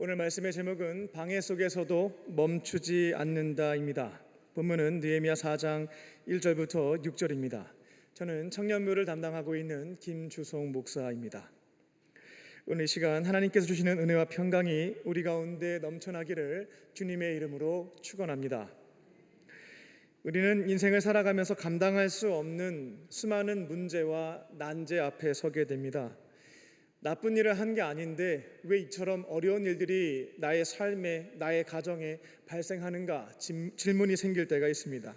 오늘 말씀의 제목은 방해 속에서도 멈추지 않는다입니다. 본문은 느헤미야 4장 1절부터 6절입니다. 저는 청년부를 담당하고 있는 김주송 목사입니다. 오늘 이 시간 하나님께서 주시는 은혜와 평강이 우리 가운데 넘쳐나기를 주님의 이름으로 축원합니다. 우리는 인생을 살아가면서 감당할 수 없는 수많은 문제와 난제 앞에 서게 됩니다. 나쁜 일을 한 게 아닌데 왜 이처럼 어려운 일들이 나의 삶에, 나의 가정에 발생하는가 질문이 생길 때가 있습니다.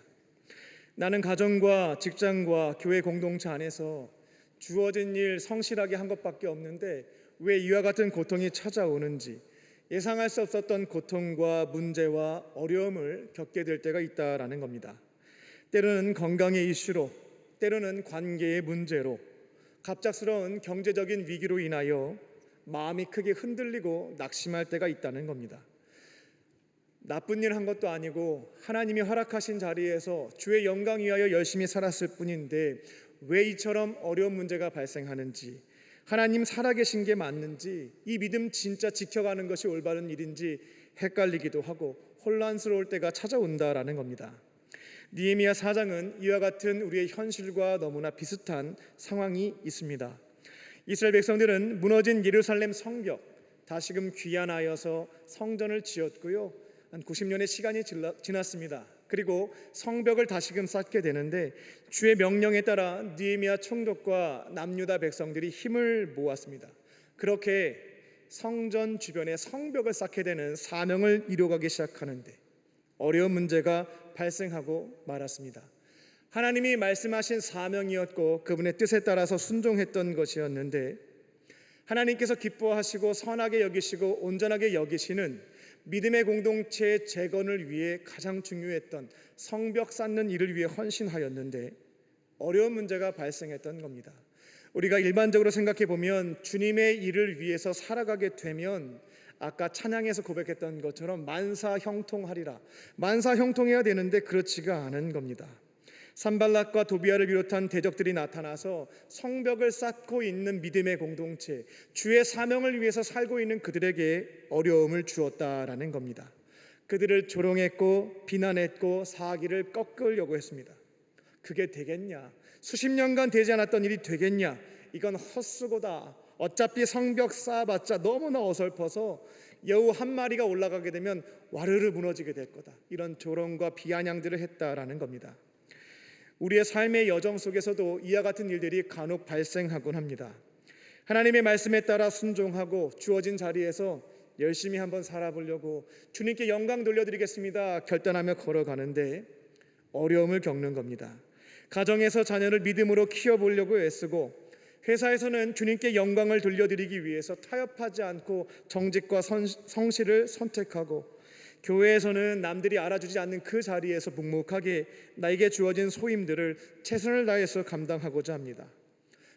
나는 가정과 직장과 교회 공동체 안에서 주어진 일 성실하게 한 것밖에 없는데 왜 이와 같은 고통이 찾아오는지 예상할 수 없었던 고통과 문제와 어려움을 겪게 될 때가 있다라는 겁니다. 때로는 건강의 이슈로, 때로는 관계의 문제로, 갑작스러운 경제적인 위기로 인하여 마음이 크게 흔들리고 낙심할 때가 있다는 겁니다. 나쁜 일 한 것도 아니고 하나님이 허락하신 자리에서 주의 영광 위하여 열심히 살았을 뿐인데 왜 이처럼 어려운 문제가 발생하는지 하나님 살아계신 게 맞는지 이 믿음 진짜 지켜가는 것이 올바른 일인지 헷갈리기도 하고 혼란스러울 때가 찾아온다라는 겁니다. 니에미야 4장은 이와 같은 우리의 현실과 너무나 비슷한 상황이 있습니다. 이스라엘 백성들은 무너진 예루살렘 성벽 다시금 귀환하여서 성전을 지었고요. 한 90년의 시간이 지났습니다. 그리고 성벽을 다시금 쌓게 되는데 주의 명령에 따라 니에미야 총독과 남유다 백성들이 힘을 모았습니다. 그렇게 성전 주변에 성벽을 쌓게 되는 사명을 이루어가기 시작하는데 어려운 문제가 발생하고 말았습니다. 하나님이 말씀하신 사명이었고 그분의 뜻에 따라서 순종했던 것이었는데 하나님께서 기뻐하시고 선하게 여기시고 온전하게 여기시는 믿음의 공동체의 재건을 위해 가장 중요했던 성벽 쌓는 일을 위해 헌신하였는데 어려운 문제가 발생했던 겁니다. 우리가 일반적으로 생각해 보면 주님의 일을 위해서 살아가게 되면 아까 찬양에서 고백했던 것처럼 만사 형통하리라. 만사 형통해야 되는데 그렇지가 않은 겁니다. 산발락과 도비아를 비롯한 대적들이 나타나서 성벽을 쌓고 있는 믿음의 공동체, 주의 사명을 위해서 살고 있는 그들에게 어려움을 주었다라는 겁니다. 그들을 조롱했고 비난했고 사기를 꺾으려고 했습니다. 그게 되겠냐? 수십 년간 되지 않았던 일이 되겠냐? 이건 헛수고다. 어차피 성벽 쌓아봤자 너무나 어설퍼서 여우 한 마리가 올라가게 되면 와르르 무너지게 될 거다. 이런 조롱과 비아냥들을 했다라는 겁니다. 우리의 삶의 여정 속에서도 이와 같은 일들이 간혹 발생하곤 합니다. 하나님의 말씀에 따라 순종하고 주어진 자리에서 열심히 한번 살아보려고 주님께 영광 돌려드리겠습니다. 결단하며 걸어가는데 어려움을 겪는 겁니다. 가정에서 자녀를 믿음으로 키워보려고 애쓰고 회사에서는 주님께 영광을 돌려드리기 위해서 타협하지 않고 정직과 성실을 선택하고 교회에서는 남들이 알아주지 않는 그 자리에서 묵묵하게 나에게 주어진 소임들을 최선을 다해서 감당하고자 합니다.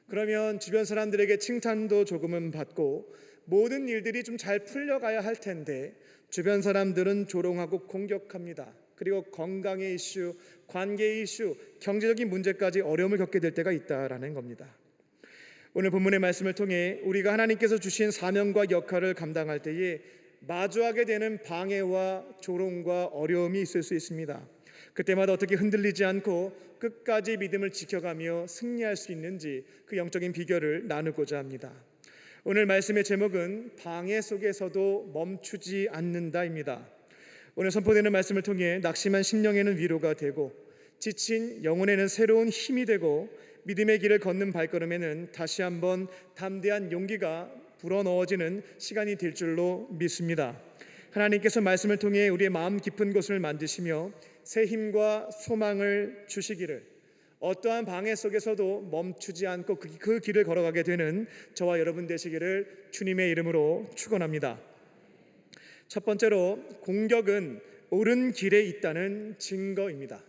그러면 주변 사람들에게 칭찬도 조금은 받고 모든 일들이 좀 잘 풀려가야 할 텐데 주변 사람들은 조롱하고 공격합니다. 그리고 건강의 이슈, 관계 이슈, 경제적인 문제까지 어려움을 겪게 될 때가 있다라는 겁니다. 오늘 본문의 말씀을 통해 우리가 하나님께서 주신 사명과 역할을 감당할 때에 마주하게 되는 방해와 조롱과 어려움이 있을 수 있습니다. 그때마다 어떻게 흔들리지 않고 끝까지 믿음을 지켜가며 승리할 수 있는지 그 영적인 비결을 나누고자 합니다. 오늘 말씀의 제목은 방해 속에서도 멈추지 않는다입니다. 오늘 선포되는 말씀을 통해 낙심한 심령에는 위로가 되고 지친 영혼에는 새로운 힘이 되고 믿음의 길을 걷는 발걸음에는 다시 한번 담대한 용기가 불어넣어지는 시간이 될 줄로 믿습니다. 하나님께서 말씀을 통해 우리의 마음 깊은 곳을 만드시며 새 힘과 소망을 주시기를 어떠한 방해 속에서도 멈추지 않고 그, 그 길을 걸어가게 되는 저와 여러분 되시기를 주님의 이름으로 축원합니다. 첫 번째로 공격은 옳은 길에 있다는 증거입니다.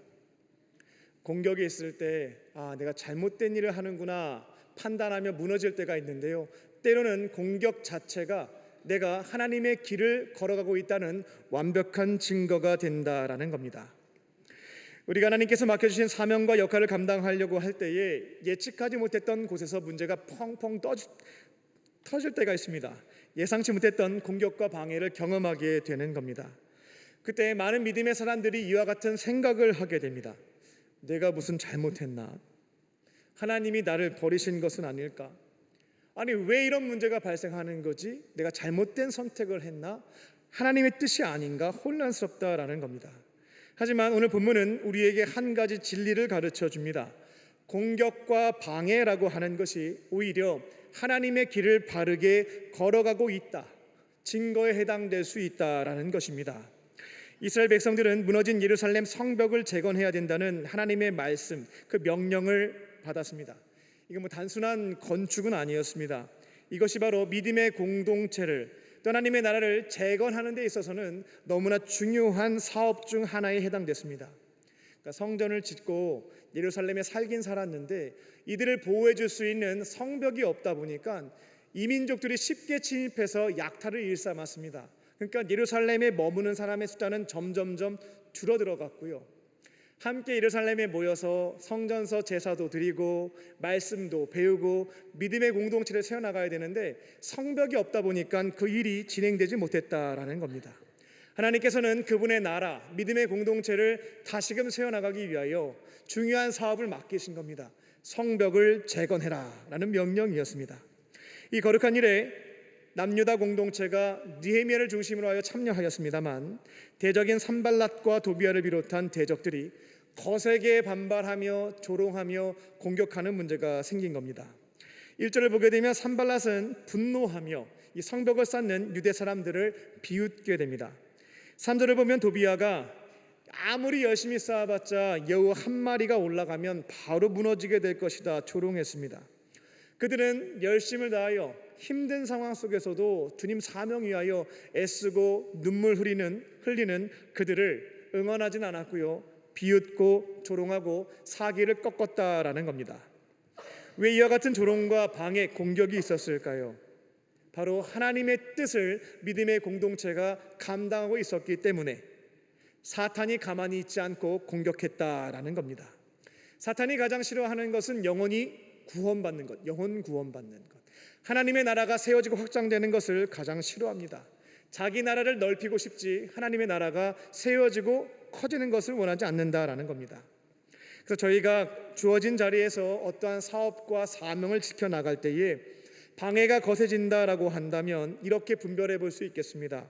공격이 있을 때, 아, 내가 잘못된 일을 하는구나 판단하며 무너질 때가 있는데요. 때로는 공격 자체가 내가 하나님의 길을 걸어가고 있다는 완벽한 증거가 된다라는 겁니다. 우리가 하나님께서 맡겨주신 사명과 역할을 감당하려고 할 때에 예측하지 못했던 곳에서 문제가 펑펑 떠 터질 때가 있습니다. 예상치 못했던 공격과 방해를 경험하게 되는 겁니다. 그때 많은 믿음의 사람들이 이와 같은 생각을 하게 됩니다. 내가 무슨 잘못했나? 하나님이 나를 버리신 것은 아닐까? 아니 왜 이런 문제가 발생하는 거지? 내가 잘못된 선택을 했나? 하나님의 뜻이 아닌가? 혼란스럽다라는 겁니다. 하지만 오늘 본문은 우리에게 한 가지 진리를 가르쳐 줍니다. 공격과 방해라고 하는 것이 오히려 하나님의 길을 바르게 걸어가고 있다. 증거에 해당될 수 있다라는 것입니다. 이스라엘 백성들은 무너진 예루살렘 성벽을 재건해야 된다는 하나님의 말씀, 그 명령을 받았습니다. 이게 뭐 단순한 건축은 아니었습니다. 이것이 바로 믿음의 공동체를 또 하나님의 나라를 재건하는 데 있어서는 너무나 중요한 사업 중 하나에 해당됐습니다. 그러니까 성전을 짓고 예루살렘에 살긴 살았는데 이들을 보호해 줄 수 있는 성벽이 없다 보니까 이민족들이 쉽게 침입해서 약탈을 일삼았습니다. 그러니까 예루살렘에 머무는 사람의 숫자는 점점점 줄어들어갔고요. 함께 예루살렘에 모여서 성전서 제사도 드리고 말씀도 배우고 믿음의 공동체를 세워나가야 되는데 성벽이 없다 보니까 그 일이 진행되지 못했다라는 겁니다. 하나님께서는 그분의 나라, 믿음의 공동체를 다시금 세워나가기 위하여 중요한 사업을 맡기신 겁니다. 성벽을 재건해라 라는 명령이었습니다. 이 거룩한 일에 남유다 공동체가 니헤미야를 중심으로 하여 참여하였습니다만 대적인 산발랏과 도비아를 비롯한 대적들이 거세게 반발하며 조롱하며 공격하는 문제가 생긴 겁니다. 1절을 보게 되면 산발랏은 분노하며 이 성벽을 쌓는 유대 사람들을 비웃게 됩니다. 3절을 보면 도비아가 아무리 열심히 쌓아봤자 여우 한 마리가 올라가면 바로 무너지게 될 것이다 조롱했습니다. 그들은 열심을 다하여 힘든 상황 속에서도 주님 사명 위하여 애쓰고 눈물 흘리는 흘리는 그들을 응원하진 않았고요. 비웃고 조롱하고 사기를 꺾었다라는 겁니다. 왜 이와 같은 조롱과 방해, 공격이 있었을까요? 바로 하나님의 뜻을 믿음의 공동체가 감당하고 있었기 때문에 사탄이 가만히 있지 않고 공격했다라는 겁니다. 사탄이 가장 싫어하는 것은 영혼이 구원받는 것, 영혼 구원받는 것. 하나님의 나라가 세워지고 확장되는 것을 가장 싫어합니다. 자기 나라를 넓히고 싶지 하나님의 나라가 세워지고 커지는 것을 원하지 않는다라는 겁니다. 그래서 저희가 주어진 자리에서 어떠한 사업과 사명을 지켜 나갈 때에 방해가 거세진다라고 한다면 이렇게 분별해 볼 수 있겠습니다.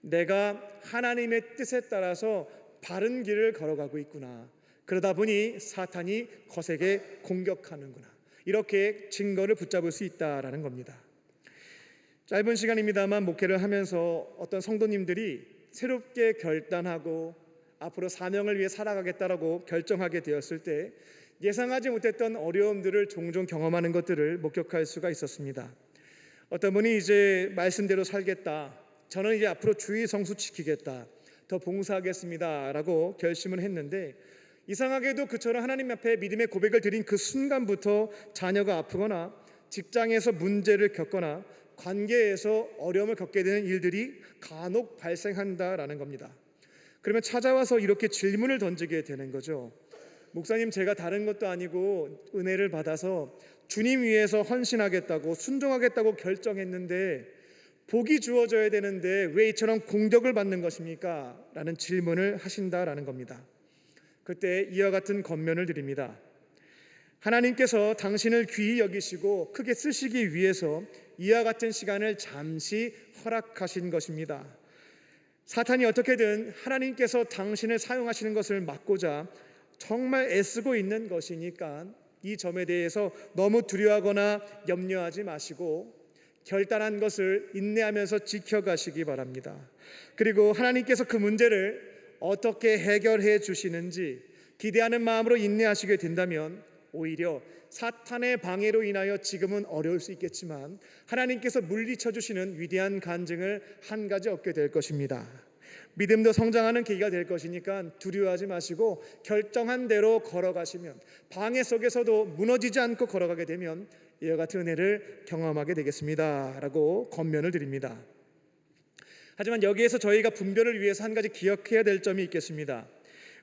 내가 하나님의 뜻에 따라서 바른 길을 걸어가고 있구나. 그러다 보니 사탄이 거세게 공격하는구나. 이렇게 증거를 붙잡을 수 있다라는 겁니다. 짧은 시간입니다만 목회를 하면서 어떤 성도님들이 새롭게 결단하고 앞으로 사명을 위해 살아가겠다라고 결정하게 되었을 때 예상하지 못했던 어려움들을 종종 경험하는 것들을 목격할 수가 있었습니다. 어떤 분이 이제 말씀대로 살겠다. 저는 이제 앞으로 주의 성수 지키겠다. 더 봉사하겠습니다라고 결심을 했는데 이상하게도 그처럼 하나님 앞에 믿음의 고백을 드린 그 순간부터 자녀가 아프거나 직장에서 문제를 겪거나 관계에서 어려움을 겪게 되는 일들이 간혹 발생한다라는 겁니다. 그러면 찾아와서 이렇게 질문을 던지게 되는 거죠. 목사님 제가 다른 것도 아니고 은혜를 받아서 주님 위해서 헌신하겠다고 순종하겠다고 결정했는데 복이 주어져야 되는데 왜 이처럼 공격을 받는 것입니까? 라는 질문을 하신다라는 겁니다. 그때 이와 같은 권면을 드립니다. 하나님께서 당신을 귀히 여기시고 크게 쓰시기 위해서 이와 같은 시간을 잠시 허락하신 것입니다. 사탄이 어떻게든 하나님께서 당신을 사용하시는 것을 막고자 정말 애쓰고 있는 것이니까 이 점에 대해서 너무 두려워하거나 염려하지 마시고 결단한 것을 인내하면서 지켜가시기 바랍니다. 그리고 하나님께서 그 문제를 어떻게 해결해 주시는지 기대하는 마음으로 인내하시게 된다면 오히려 사탄의 방해로 인하여 지금은 어려울 수 있겠지만 하나님께서 물리쳐 주시는 위대한 간증을 한 가지 얻게 될 것입니다. 믿음도 성장하는 계기가 될 것이니까 두려워하지 마시고 결정한 대로 걸어가시면 방해 속에서도 무너지지 않고 걸어가게 되면 이와 같은 은혜를 경험하게 되겠습니다라고 권면을 드립니다. 하지만 여기에서 저희가 분별을 위해서 한 가지 기억해야 될 점이 있겠습니다.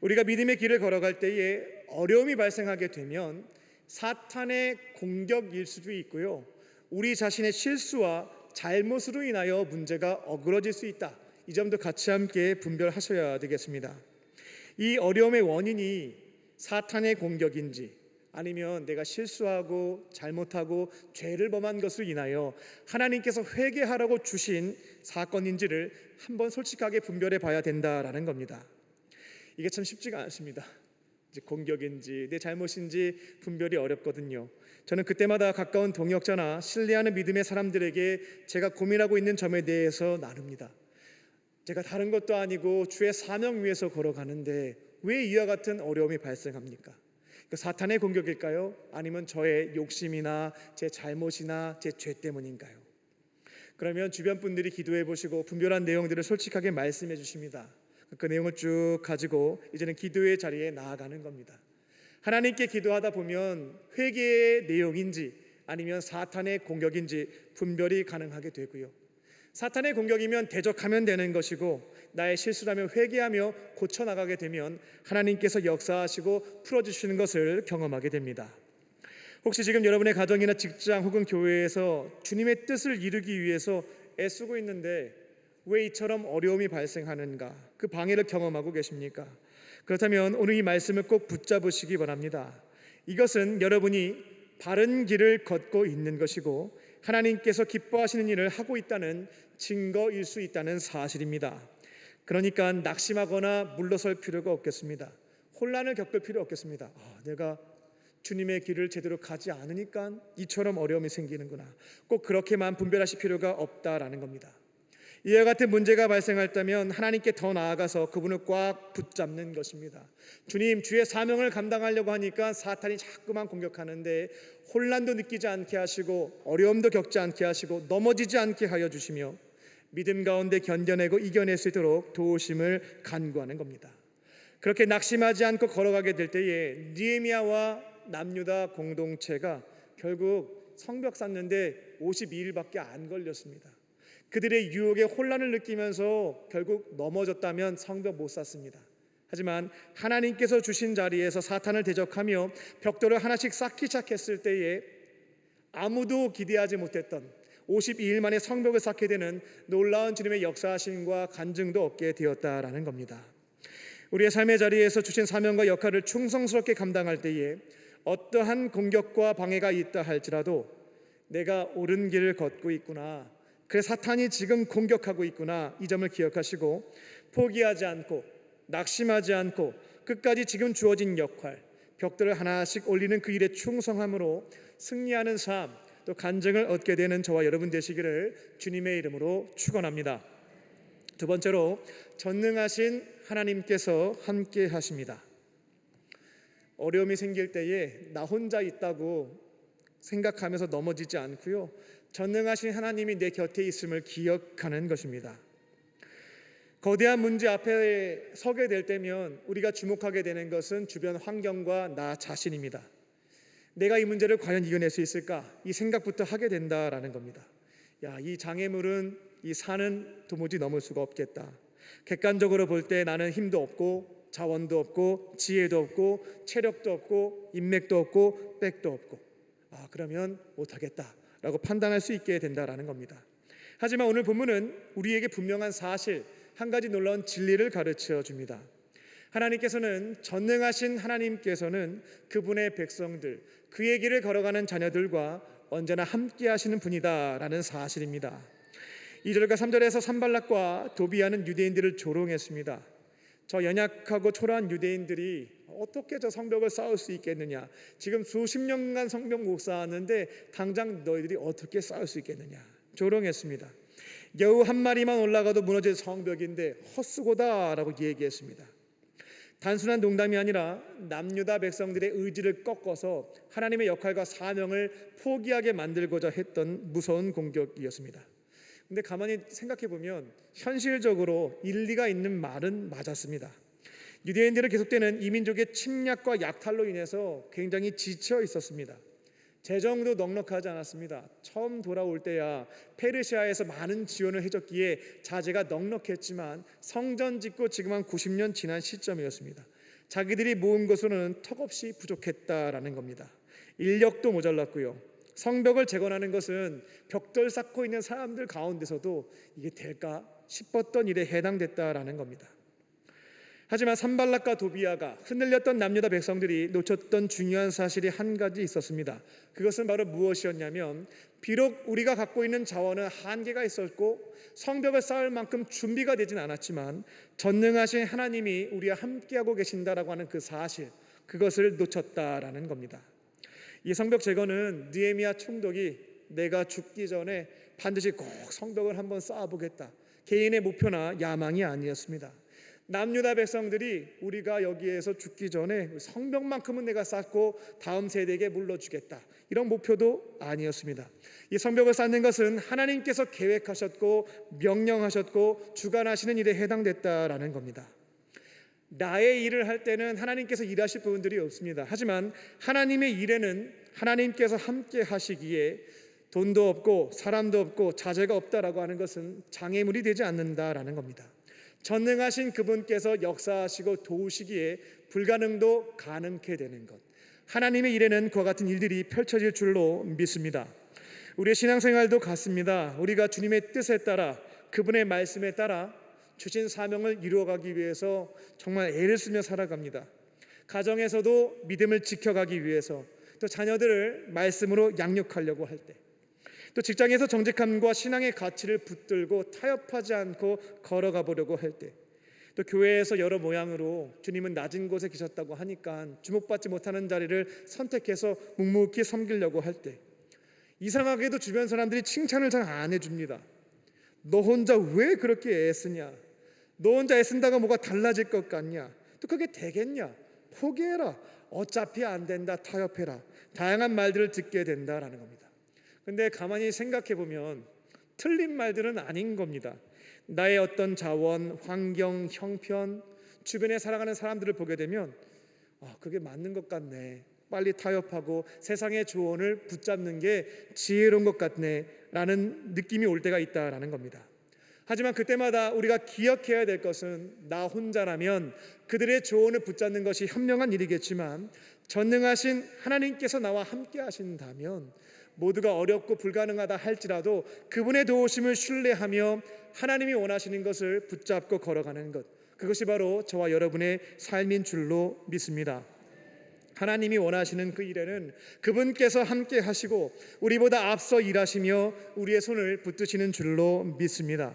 우리가 믿음의 길을 걸어갈 때에 어려움이 발생하게 되면 사탄의 공격일 수도 있고요. 우리 자신의 실수와 잘못으로 인하여 문제가 어그러질 수 있다. 이 점도 같이 함께 분별하셔야 되겠습니다. 이 어려움의 원인이 사탄의 공격인지 아니면 내가 실수하고 잘못하고 죄를 범한 것을 인하여 하나님께서 회개하라고 주신 사건인지를 한번 솔직하게 분별해 봐야 된다라는 겁니다. 이게 참 쉽지가 않습니다. 공격인지 내 잘못인지 분별이 어렵거든요. 저는 그때마다 가까운 동역자나 신뢰하는 믿음의 사람들에게 제가 고민하고 있는 점에 대해서 나눕니다. 제가 다른 것도 아니고 주의 사명 위에서 걸어가는데 왜 이와 같은 어려움이 발생합니까? 그 사탄의 공격일까요? 아니면 저의 욕심이나 제 잘못이나 제 죄 때문인가요? 그러면 주변 분들이 기도해 보시고 분별한 내용들을 솔직하게 말씀해 주십니다. 그 내용을 쭉 가지고 이제는 기도의 자리에 나아가는 겁니다. 하나님께 기도하다 보면 회개의 내용인지 아니면 사탄의 공격인지 분별이 가능하게 되고요. 사탄의 공격이면 대적하면 되는 것이고 나의 실수라면 회개하며 고쳐 나가게 되면 하나님께서 역사하시고 풀어 주시는 것을 경험하게 됩니다. 혹시 지금 여러분의 가정이나 직장 혹은 교회에서 주님의 뜻을 이루기 위해서 애쓰고 있는데 왜 이처럼 어려움이 발생하는가? 그 방해를 경험하고 계십니까? 그렇다면 오늘 이 말씀을 꼭 붙잡으시기 바랍니다. 이것은 여러분이 바른 길을 걷고 있는 것이고 하나님께서 기뻐하시는 일을 하고 있다는 증거일 수 있다는 사실입니다. 그러니까 낙심하거나 물러설 필요가 없겠습니다. 혼란을 겪을 필요 없겠습니다. 아, 내가 주님의 길을 제대로 가지 않으니까 이처럼 어려움이 생기는구나. 꼭 그렇게만 분별하실 필요가 없다라는 겁니다. 이와 같은 문제가 발생할다면 하나님께 더 나아가서 그분을 꽉 붙잡는 것입니다. 주님, 주의 사명을 감당하려고 하니까 사탄이 자꾸만 공격하는데 혼란도 느끼지 않게 하시고 어려움도 겪지 않게 하시고 넘어지지 않게 하여 주시며 믿음 가운데 견뎌내고 이겨낼 수 있도록 도우심을 간구하는 겁니다. 그렇게 낙심하지 않고 걸어가게 될 때에 니에미아와 남유다 공동체가 결국 성벽 쌓는데 52일밖에 안 걸렸습니다. 그들의 유혹에 혼란을 느끼면서 결국 넘어졌다면 성벽 못 쌓습니다. 하지만 하나님께서 주신 자리에서 사탄을 대적하며 벽돌을 하나씩 쌓기 시작했을 때에 아무도 기대하지 못했던 52일 만에 성벽을 쌓게 되는 놀라운 주님의 역사하심과 간증도 얻게 되었다라는 겁니다. 우리의 삶의 자리에서 주신 사명과 역할을 충성스럽게 감당할 때에 어떠한 공격과 방해가 있다 할지라도 내가 옳은 길을 걷고 있구나. 그래 사탄이 지금 공격하고 있구나. 이 점을 기억하시고 포기하지 않고 낙심하지 않고 끝까지 지금 주어진 역할 벽들을 하나씩 올리는 그 일에 충성함으로 승리하는 삶 또 간증을 얻게 되는 저와 여러분 되시기를 주님의 이름으로 축원합니다. 두 번째로 전능하신 하나님께서 함께 하십니다. 어려움이 생길 때에 나 혼자 있다고 생각하면서 넘어지지 않고요. 전능하신 하나님이 내 곁에 있음을 기억하는 것입니다. 거대한 문제 앞에 서게 될 때면 우리가 주목하게 되는 것은 주변 환경과 나 자신입니다. 내가 이 문제를 과연 이겨낼 수 있을까? 이 생각부터 하게 된다라는 겁니다. 야, 이 장애물은 이 산은 도무지 넘을 수가 없겠다. 객관적으로 볼 때 나는 힘도 없고 자원도 없고 지혜도 없고 체력도 없고 인맥도 없고 백도 없고 아, 그러면 못 하겠다 라고 판단할 수 있게 된다라는 겁니다. 하지만 오늘 본문은 우리에게 분명한 사실 한 가지 놀라운 진리를 가르쳐 줍니다. 하나님께서는 전능하신 하나님께서는 그분의 백성들, 그의 길을 걸어가는 자녀들과 언제나 함께 하시는 분이다라는 사실입니다. 2절과 3절에서 산발락과 도비아는 유대인들을 조롱했습니다. 저 연약하고 초라한 유대인들이 어떻게 저 성벽을 쌓을 수 있겠느냐? 지금 수십 년간 성벽 못 쌓았는데 당장 너희들이 어떻게 쌓을 수 있겠느냐? 조롱했습니다. 겨우 한 마리만 올라가도 무너질 성벽인데 헛수고다라고 얘기했습니다. 단순한 농담이 아니라 남유다 백성들의 의지를 꺾어서 하나님의 역할과 사명을 포기하게 만들고자 했던 무서운 공격이었습니다. 근데 가만히 생각해 보면 현실적으로 일리가 있는 말은 맞았습니다. 유대인들은 계속되는 이민족의 침략과 약탈로 인해서 굉장히 지쳐 있었습니다. 재정도 넉넉하지 않았습니다. 처음 돌아올 때야 페르시아에서 많은 지원을 해줬기에 자재가 넉넉했지만 성전 짓고 지금 한 90년 지난 시점이었습니다. 자기들이 모은 것으로는 턱없이 부족했다라는 겁니다. 인력도 모자랐고요. 성벽을 재건하는 것은 벽돌 쌓고 있는 사람들 가운데서도 이게 될까 싶었던 일에 해당됐다라는 겁니다. 하지만 산발락과 도비아가 흔들렸던 남유다 백성들이 놓쳤던 중요한 사실이 한 가지 있었습니다. 그것은 바로 무엇이었냐면 비록 우리가 갖고 있는 자원은 한계가 있었고 성벽을 쌓을 만큼 준비가 되진 않았지만 전능하신 하나님이 우리와 함께하고 계신다라고 하는 그 사실 그것을 놓쳤다라는 겁니다. 이 성벽 재건은 느헤미야 총독이 내가 죽기 전에 반드시 꼭 성벽을 한번 쌓아보겠다. 개인의 목표나 야망이 아니었습니다. 남유다 백성들이 우리가 여기에서 죽기 전에 성벽만큼은 내가 쌓고 다음 세대에게 물러주겠다. 이런 목표도 아니었습니다. 이 성벽을 쌓는 것은 하나님께서 계획하셨고 명령하셨고 주관하시는 일에 해당됐다라는 겁니다. 나의 일을 할 때는 하나님께서 일하실 부분들이 없습니다. 하지만 하나님의 일에는 하나님께서 함께 하시기에 돈도 없고 사람도 없고 자재가 없다라고 하는 것은 장애물이 되지 않는다라는 겁니다. 전능하신 그분께서 역사하시고 도우시기에 불가능도 가능케 되는 것. 하나님의 일에는 그와 같은 일들이 펼쳐질 줄로 믿습니다. 우리의 신앙생활도 같습니다. 우리가 주님의 뜻에 따라 그분의 말씀에 따라 주신 사명을 이루어가기 위해서 정말 애를 쓰며 살아갑니다. 가정에서도 믿음을 지켜가기 위해서 또 자녀들을 말씀으로 양육하려고 할 때, 또 직장에서 정직함과 신앙의 가치를 붙들고 타협하지 않고 걸어가 보려고 할 때, 또 교회에서 여러 모양으로 주님은 낮은 곳에 계셨다고 하니까 주목받지 못하는 자리를 선택해서 묵묵히 섬기려고 할 때, 이상하게도 주변 사람들이 칭찬을 잘 안 해줍니다. 너 혼자 왜 그렇게 애쓰냐? 너 혼자 애쓴다가 뭐가 달라질 것 같냐? 또 그게 되겠냐? 포기해라. 어차피 안 된다. 타협해라. 다양한 말들을 듣게 된다라는 겁니다. 근데 가만히 생각해 보면 틀린 말들은 아닌 겁니다. 나의 어떤 자원, 환경, 형편, 주변에 살아가는 사람들을 보게 되면 아, 그게 맞는 것 같네. 빨리 타협하고 세상의 조언을 붙잡는 게 지혜로운 것 같네라는 느낌이 올 때가 있다라는 겁니다. 하지만 그때마다 우리가 기억해야 될 것은 나 혼자라면 그들의 조언을 붙잡는 것이 현명한 일이겠지만 전능하신 하나님께서 나와 함께 하신다면 모두가 어렵고 불가능하다 할지라도 그분의 도우심을 신뢰하며 하나님이 원하시는 것을 붙잡고 걸어가는 것 그것이 바로 저와 여러분의 삶인 줄로 믿습니다. 하나님이 원하시는 그 일에는 그분께서 함께 하시고 우리보다 앞서 일하시며 우리의 손을 붙드시는 줄로 믿습니다.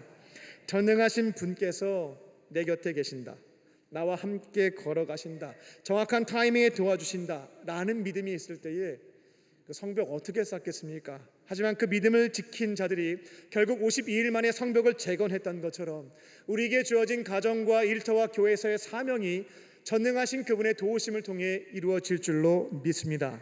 전능하신 분께서 내 곁에 계신다. 나와 함께 걸어가신다. 정확한 타이밍에 도와주신다. 라는 믿음이 있을 때에 그 성벽 어떻게 쌓겠습니까? 하지만 그 믿음을 지킨 자들이 결국 52일 만에 성벽을 재건했던 것처럼 우리에게 주어진 가정과 일터와 교회에서의 사명이 전능하신 그분의 도우심을 통해 이루어질 줄로 믿습니다.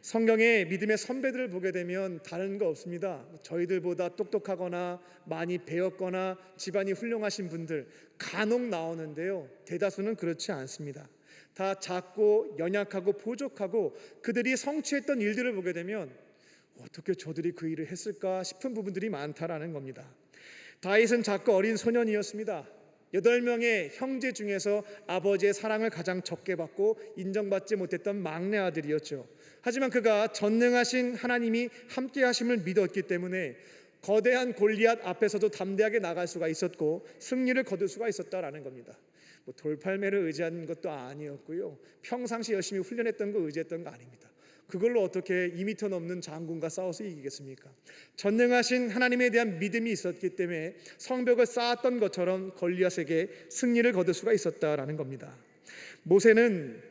성경의 믿음의 선배들을 보게 되면 다른 거 없습니다. 저희들보다 똑똑하거나 많이 배웠거나 집안이 훌륭하신 분들 간혹 나오는데요. 대다수는 그렇지 않습니다. 다 작고 연약하고 부족하고 그들이 성취했던 일들을 보게 되면 어떻게 저들이 그 일을 했을까 싶은 부분들이 많다라는 겁니다. 다윗은 작고 어린 소년이었습니다. 여덟 명의 형제 중에서 아버지의 사랑을 가장 적게 받고 인정받지 못했던 막내 아들이었죠. 하지만 그가 전능하신 하나님이 함께 하심을 믿었기 때문에 거대한 골리앗 앞에서도 담대하게 나갈 수가 있었고 승리를 거둘 수가 있었다라는 겁니다. 뭐 돌팔매를 의지한 것도 아니었고요. 평상시 열심히 훈련했던 거 의지했던 거 아닙니다. 그걸로 어떻게 2미터 넘는 장군과 싸워서 이기겠습니까? 전능하신 하나님에 대한 믿음이 있었기 때문에 성벽을 쌓았던 것처럼 걸리앗에게 승리를 거둘 수가 있었다라는 겁니다. 모세는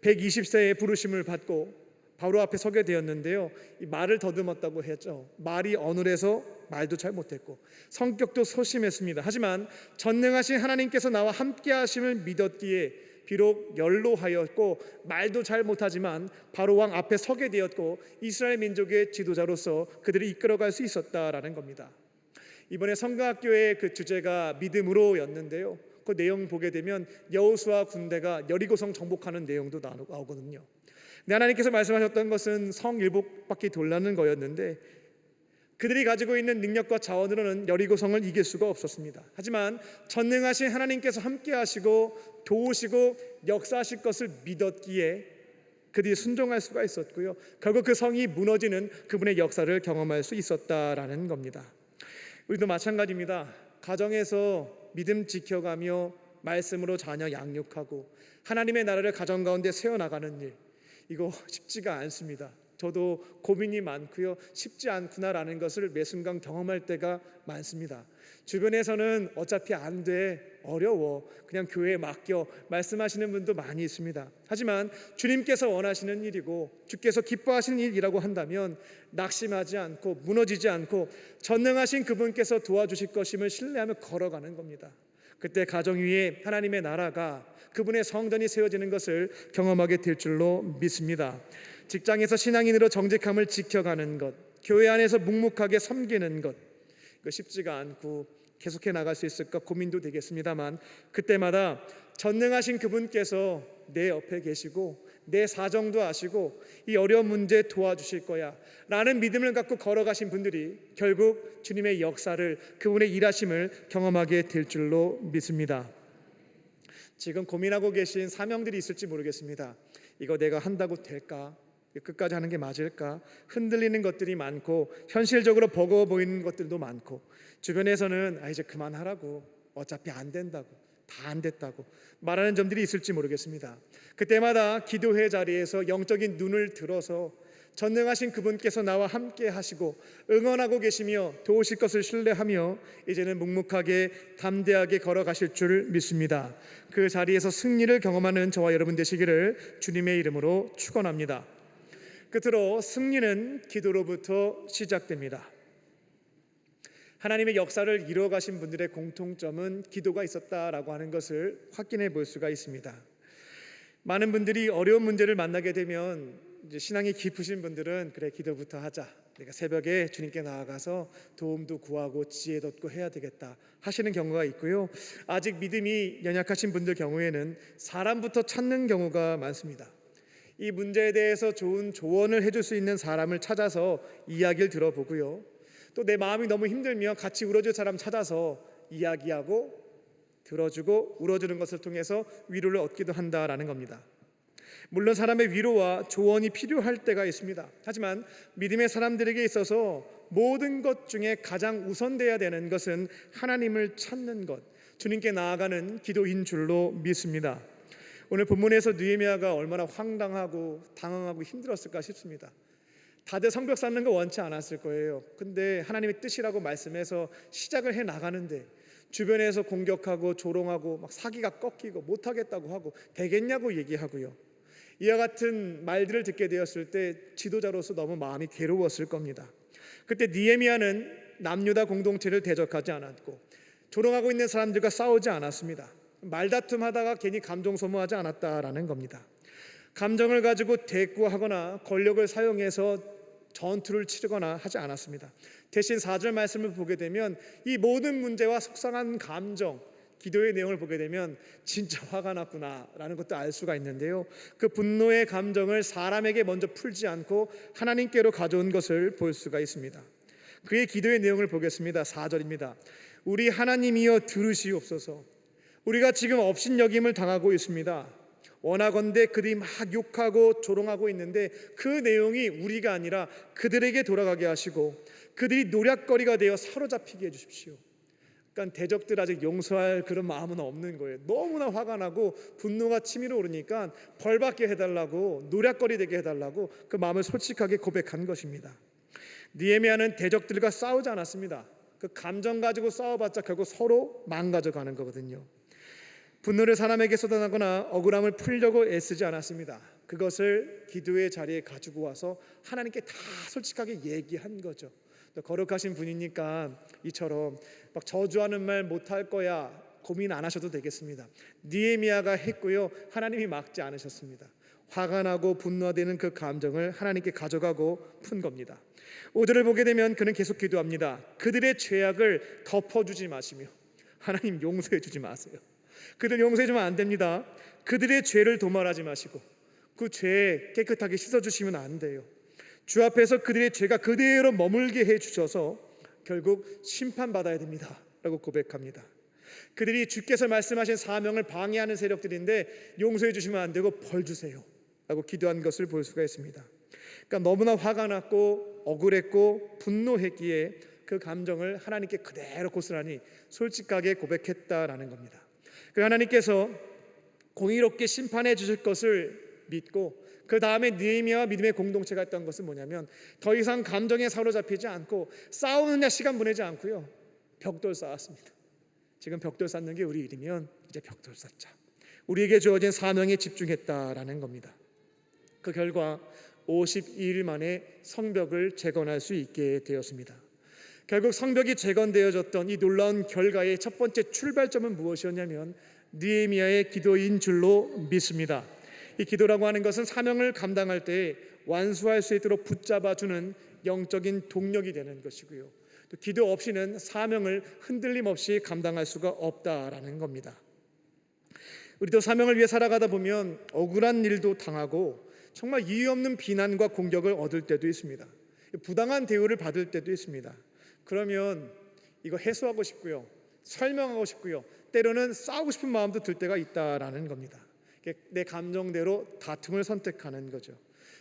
120세의 부르심을 받고 바로 앞에 서게 되었는데요. 이 말을 더듬었다고 했죠. 말이 어눌해서 말도 잘 못했고 성격도 소심했습니다. 하지만 전능하신 하나님께서 나와 함께 하심을 믿었기에 비록 연로하였고 말도 잘 못하지만 바로 왕 앞에 서게 되었고 이스라엘 민족의 지도자로서 그들을 이끌어갈 수 있었다라는 겁니다. 이번에 성가학교의 그 주제가 믿음으로였는데요. 그 내용 보게 되면 여호수아 군대가 여리고성 정복하는 내용도 나오거든요. 네, 하나님께서 말씀하셨던 것은 성 일곱 바퀴 돌라는 거였는데 그들이 가지고 있는 능력과 자원으로는 여리고성을 이길 수가 없었습니다. 하지만 전능하신 하나님께서 함께 하시고 도우시고 역사하실 것을 믿었기에 그들이 순종할 수가 있었고요. 결국 그 성이 무너지는 그분의 역사를 경험할 수 있었다라는 겁니다. 우리도 마찬가지입니다. 가정에서 믿음 지켜가며 말씀으로 자녀 양육하고 하나님의 나라를 가정 가운데 세워나가는 일 이거 쉽지가 않습니다. 저도 고민이 많고요. 쉽지 않구나라는 것을 매 순간 경험할 때가 많습니다. 주변에서는 어차피 안 돼, 어려워, 그냥 교회에 맡겨 말씀하시는 분도 많이 있습니다. 하지만 주님께서 원하시는 일이고 주께서 기뻐하시는 일이라고 한다면 낙심하지 않고 무너지지 않고 전능하신 그분께서 도와주실 것임을 신뢰하며 걸어가는 겁니다. 그때 가정 위에 하나님의 나라가 그분의 성전이 세워지는 것을 경험하게 될 줄로 믿습니다. 직장에서 신앙인으로 정직함을 지켜가는 것, 교회 안에서 묵묵하게 섬기는 것, 그 쉽지가 않고 계속해 나갈 수 있을까 고민도 되겠습니다만 그때마다 전능하신 그분께서 내 옆에 계시고 내 사정도 아시고 이 어려운 문제 도와주실 거야 라는 믿음을 갖고 걸어가신 분들이 결국 주님의 역사를 그분의 일하심을 경험하게 될 줄로 믿습니다. 지금 고민하고 계신 사명들이 있을지 모르겠습니다. 이거 내가 한다고 될까? 끝까지 하는 게 맞을까? 흔들리는 것들이 많고 현실적으로 버거워 보이는 것들도 많고 주변에서는 아 이제 그만하라고 어차피 안 된다고 다 안 됐다고 말하는 점들이 있을지 모르겠습니다. 그때마다 기도회 자리에서 영적인 눈을 들어서 전능하신 그분께서 나와 함께 하시고 응원하고 계시며 도우실 것을 신뢰하며 이제는 묵묵하게 담대하게 걸어가실 줄 믿습니다. 그 자리에서 승리를 경험하는 저와 여러분 되시기를 주님의 이름으로 축원합니다. 끝으로 승리는 기도로부터 시작됩니다. 하나님의 역사를 이루어 가신 분들의 공통점은 기도가 있었다라고 하는 것을 확인해 볼 수가 있습니다. 많은 분들이 어려운 문제를 만나게 되면 이제 신앙이 깊으신 분들은 그래 기도부터 하자. 내가 새벽에 주님께 나아가서 도움도 구하고 지혜도 얻고 해야 되겠다 하시는 경우가 있고요. 아직 믿음이 연약하신 분들 경우에는 사람부터 찾는 경우가 많습니다. 이 문제에 대해서 좋은 조언을 해줄 수 있는 사람을 찾아서 이야기를 들어보고요. 또 내 마음이 너무 힘들면 같이 울어줄 사람 찾아서 이야기하고 들어주고 울어주는 것을 통해서 위로를 얻기도 한다라는 겁니다. 물론 사람의 위로와 조언이 필요할 때가 있습니다. 하지만 믿음의 사람들에게 있어서 모든 것 중에 가장 우선돼야 되는 것은 하나님을 찾는 것, 주님께 나아가는 기도인 줄로 믿습니다. 오늘 본문에서 느헤미야가 얼마나 황당하고 당황하고 힘들었을까 싶습니다. 다들 성벽 쌓는 거 원치 않았을 거예요. 근데 하나님의 뜻이라고 말씀해서 시작을 해 나가는데 주변에서 공격하고 조롱하고 막 사기가 꺾이고 못 하겠다고 하고 되겠냐고 얘기하고요. 이와 같은 말들을 듣게 되었을 때 지도자로서 너무 마음이 괴로웠을 겁니다. 그때 니에미아는 남유다 공동체를 대적하지 않았고 조롱하고 있는 사람들과 싸우지 않았습니다. 말다툼하다가 괜히 감정 소모하지 않았다라는 겁니다. 감정을 가지고 대꾸하거나 권력을 사용해서 전투를 치르거나 하지 않았습니다. 대신 4절 말씀을 보게 되면 이 모든 문제와 속상한 감정, 기도의 내용을 보게 되면 진짜 화가 났구나라는 것도 알 수가 있는데요. 그 분노의 감정을 사람에게 먼저 풀지 않고 하나님께로 가져온 것을 볼 수가 있습니다. 그의 기도의 내용을 보겠습니다. 4절입니다. 우리 하나님이여 들으시옵소서. 우리가 지금 업신여김을 당하고 있습니다. 원하건대 그들이 막 욕하고 조롱하고 있는데 그 내용이 우리가 아니라 그들에게 돌아가게 하시고 그들이 노략거리가 되어 사로잡히게 해 주십시오. 그러니까 대적들 아직 용서할 그런 마음은 없는 거예요. 너무나 화가 나고 분노가 치밀어 오르니까 벌 받게 해달라고 노략거리 되게 해달라고 그 마음을 솔직하게 고백한 것입니다. 니에미아는 대적들과 싸우지 않았습니다. 그 감정 가지고 싸워봤자 결국 서로 망가져가는 거거든요. 분노를 사람에게 쏟아나거나 억울함을 풀려고 애쓰지 않았습니다. 그것을 기도의 자리에 가지고 와서 하나님께 다 솔직하게 얘기한 거죠. 거룩하신 분이니까 이처럼 막 저주하는 말 못할 거야 고민 안 하셔도 되겠습니다. 니에미아가 했고요. 하나님이 막지 않으셨습니다. 화가 나고 분노되는 그 감정을 하나님께 가져가고 푼 겁니다. 5절을 보게 되면 그는 계속 기도합니다. 그들의 죄악을 덮어주지 마시며 하나님 용서해 주지 마세요. 그들 용서해 주면 안 됩니다. 그들의 죄를 도말하지 마시고 그 죄 깨끗하게 씻어 주시면 안 돼요. 주 앞에서 그들의 죄가 그대로 머물게 해 주셔서 결국 심판받아야 됩니다. 라고 고백합니다. 그들이 주께서 말씀하신 사명을 방해하는 세력들인데 용서해 주시면 안 되고 벌 주세요. 라고 기도한 것을 볼 수가 있습니다. 그러니까 너무나 화가 났고 억울했고 분노했기에 그 감정을 하나님께 그대로 고스란히 솔직하게 고백했다라는 겁니다. 그 하나님께서 공의롭게 심판해 주실 것을 믿고 그 다음에 느헤미야와 믿음의 공동체가 했던 것은 뭐냐면 더 이상 감정에 사로잡히지 않고 싸우느냐 시간 보내지 않고요 벽돌 쌓았습니다. 지금 벽돌 쌓는 게 우리 일이면 이제 벽돌 쌓자. 우리에게 주어진 사명에 집중했다라는 겁니다. 그 결과 52일 만에 성벽을 재건할 수 있게 되었습니다. 결국 성벽이 재건되어졌던 이 놀라운 결과의 첫 번째 출발점은 무엇이었냐면 느헤미야의 기도인 줄로 믿습니다. 이 기도라고 하는 것은 사명을 감당할 때 완수할 수 있도록 붙잡아주는 영적인 동력이 되는 것이고요. 또 기도 없이는 사명을 흔들림 없이 감당할 수가 없다라는 겁니다. 우리도 사명을 위해 살아가다 보면 억울한 일도 당하고 정말 이유 없는 비난과 공격을 얻을 때도 있습니다. 부당한 대우를 받을 때도 있습니다. 그러면 이거 해소하고 싶고요. 설명하고 싶고요. 때로는 싸우고 싶은 마음도 들 때가 있다라는 겁니다. 내 감정대로 다툼을 선택하는 거죠.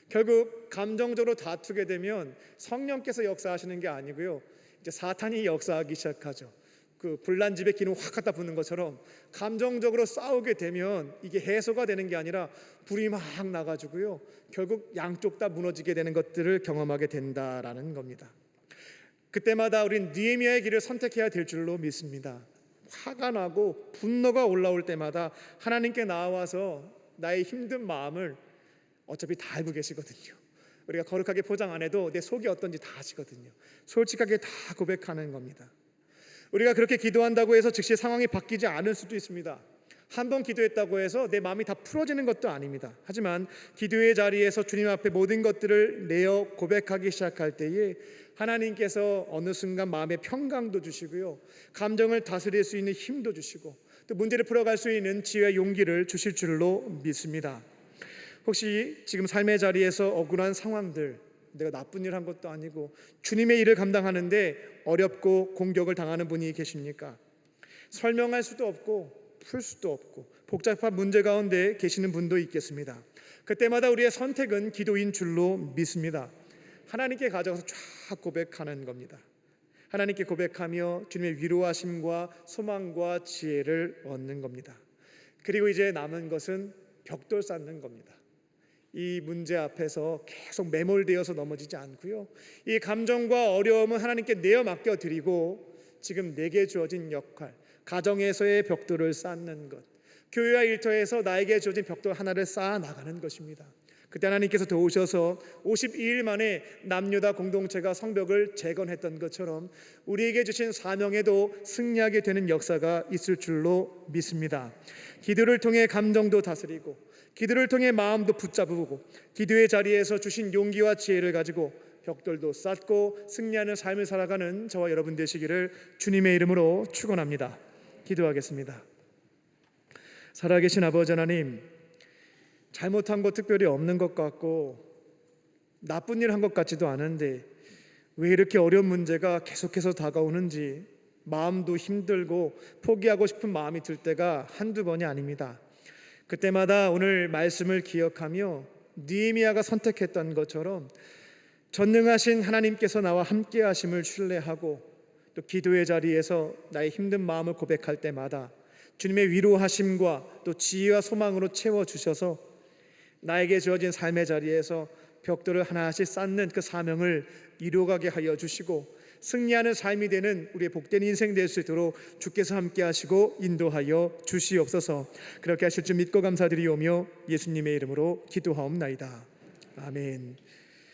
결국 감정적으로 다투게 되면 성령께서 역사하시는 게 아니고요. 이제 사탄이 역사하기 시작하죠. 그 불난 집에 기름 확 갖다 붓는 것처럼 감정적으로 싸우게 되면 이게 해소가 되는 게 아니라 불이 막 나가지고요. 결국 양쪽 다 무너지게 되는 것들을 경험하게 된다라는 겁니다. 그때마다 우린 니에미아의 길을 선택해야 될 줄로 믿습니다. 화가 나고 분노가 올라올 때마다 하나님께 나와서 나의 힘든 마음을 어차피 다 알고 계시거든요. 우리가 거룩하게 포장 안 해도 내 속이 어떤지 다 아시거든요. 솔직하게 다 고백하는 겁니다. 우리가 그렇게 기도한다고 해서 즉시 상황이 바뀌지 않을 수도 있습니다. 한 번 기도했다고 해서 내 마음이 다 풀어지는 것도 아닙니다. 하지만 기도의 자리에서 주님 앞에 모든 것들을 내어 고백하기 시작할 때에 하나님께서 어느 순간 마음의 평강도 주시고요. 감정을 다스릴 수 있는 힘도 주시고 또 문제를 풀어갈 수 있는 지혜와 용기를 주실 줄로 믿습니다. 혹시 지금 삶의 자리에서 억울한 상황들 내가 나쁜 일 한 것도 아니고 주님의 일을 감당하는데 어렵고 공격을 당하는 분이 계십니까? 설명할 수도 없고 풀 수도 없고 복잡한 문제 가운데 계시는 분도 있겠습니다. 그때마다 우리의 선택은 기도인 줄로 믿습니다. 하나님께 가져가서 쫙 고백하는 겁니다. 하나님께 고백하며 주님의 위로하심과 소망과 지혜를 얻는 겁니다. 그리고 이제 남은 것은 벽돌 쌓는 겁니다. 이 문제 앞에서 계속 매몰되어서 넘어지지 않고요. 이 감정과 어려움은 하나님께 내어 맡겨 드리고 지금 내게 주어진 역할, 가정에서의 벽돌을 쌓는 것, 교회와 일터에서 나에게 주어진 벽돌 하나를 쌓아 나가는 것입니다. 그때 하나님께서 도우셔서 52일 만에 남유다 공동체가 성벽을 재건했던 것처럼 우리에게 주신 사명에도 승리하게 되는 역사가 있을 줄로 믿습니다. 기도를 통해 감정도 다스리고 기도를 통해 마음도 붙잡고 기도의 자리에서 주신 용기와 지혜를 가지고 벽돌도 쌓고 승리하는 삶을 살아가는 저와 여러분 되시기를 주님의 이름으로 축원합니다. 기도하겠습니다. 살아계신 아버지 하나님, 잘못한 것 특별히 없는 것 같고 나쁜 일 한 것 같지도 않은데 왜 이렇게 어려운 문제가 계속해서 다가오는지 마음도 힘들고 포기하고 싶은 마음이 들 때가 한두 번이 아닙니다. 그때마다 오늘 말씀을 기억하며 니에미아가 선택했던 것처럼 전능하신 하나님께서 나와 함께 하심을 신뢰하고 또 기도의 자리에서 나의 힘든 마음을 고백할 때마다 주님의 위로하심과 또 지혜와 소망으로 채워 주셔서 나에게 주어진 삶의 자리에서 벽돌을 하나씩 쌓는 그 사명을 이루어가게 하여 주시고 승리하는 삶이 되는 우리의 복된 인생 될 수 있도록 주께서 함께 하시고 인도하여 주시옵소서. 그렇게 하실 줄 믿고 감사드리오며 예수님의 이름으로 기도하옵나이다. 아멘.